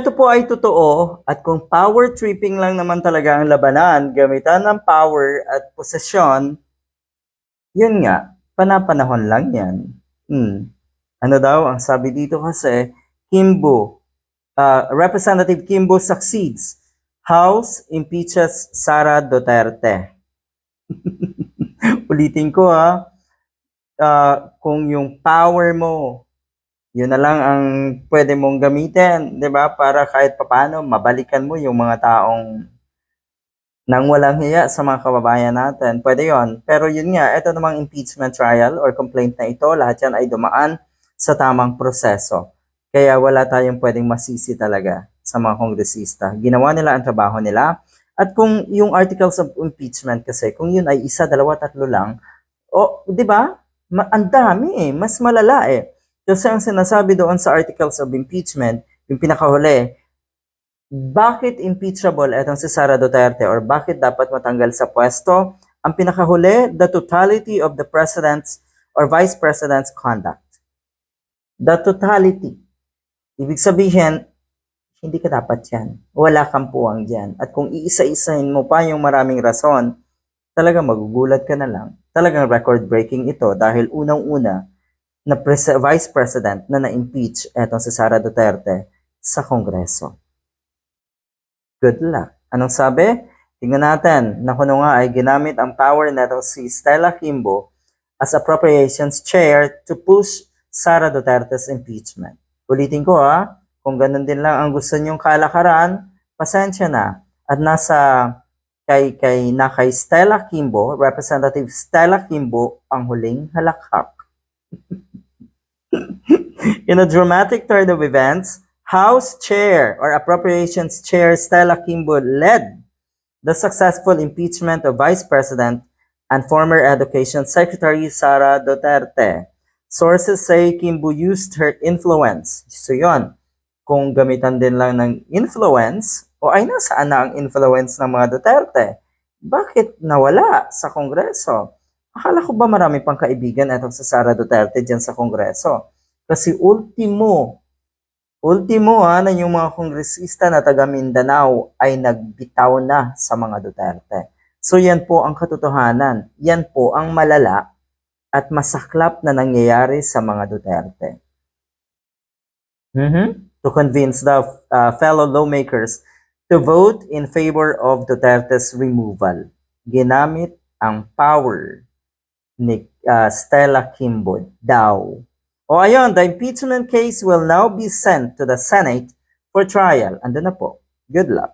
ito po ay totoo at kung power tripping lang naman talaga ang labanan, gamitan ng power at posesyon, yun nga, panapanahon lang yan. Hmm. Ano daw, ang sabi dito kasi, Kimbo, uh, Representative Kimbo succeeds. House impeaches Sara Duterte. Ulitin ko ha, Ah, kung yung power mo, yun na lang ang pwede mong gamitin, 'di ba? Para kahit papano mabalikan mo yung mga taong nang walang hiya sa mga kababayan natin. Pwede yon. Pero yun nga, ito namang impeachment trial or complaint na ito, lahat yan ay dumaan sa tamang proseso. Kaya wala tayong pwedeng masisi talaga sa mga kongresista. Ginawa nila ang trabaho nila. At kung yung articles of impeachment kasi, kung yun ay isa, dalawa, tatlo lang, o, di ba? Ma- ang dami eh, mas malala eh. Kasi ang sinasabi doon sa articles of impeachment, yung pinakahuli, bakit impeachable etong si Sara Duterte or bakit dapat matanggal sa pwesto? Ang pinakahuli, the totality of the president's or vice president's conduct. The totality. Ibig sabihin, hindi ka dapat yan. Wala kang puwang dyan. At kung iisa-isahin mo pa yung maraming rason, talaga magugulat ka na lang. Talagang record-breaking ito dahil unang-una na pres- vice president na na-impeach etong si Sara Duterte sa Kongreso. Good luck. Anong sabi? Tingnan natin. Na kuno nga ay ginamit ang power neto si Stella Kimbo as appropriations chair to push Sara Duterte's impeachment. Ulitin ko ha, kung ganun din lang ang gusto niyong kalakaran, pasensya na. At nasa kay kay na kay Stella Kimbo, Representative Stella Kimbo ang huling halakhak. In a dramatic turn of events, House Chair or Appropriations Chair Stella Kimbo led the successful impeachment of Vice President and former Education Secretary Sara Duterte. Sources say Kimbo used her influence. So yon, kung gamitan din lang ng influence, o ay nasaan na ang influence ng mga Duterte? Bakit nawala sa Kongreso? Akala ko ba marami pang kaibigan itong sa Sara Duterte dyan sa Kongreso? Kasi ultimo, ultimo ha, na yung mga kongresista na taga Mindanao ay nagbitaw na sa mga Duterte. So yan po ang katotohanan. Yan po ang malala at masaklap na nangyayari sa mga Duterte. Mhm. To convince the uh, fellow lawmakers to vote in favor of Duterte's removal. Ginamit ang power ni uh, Stella Kimbo daw. O ayun, the impeachment case will now be sent to the Senate for trial. Ando na po. Good luck.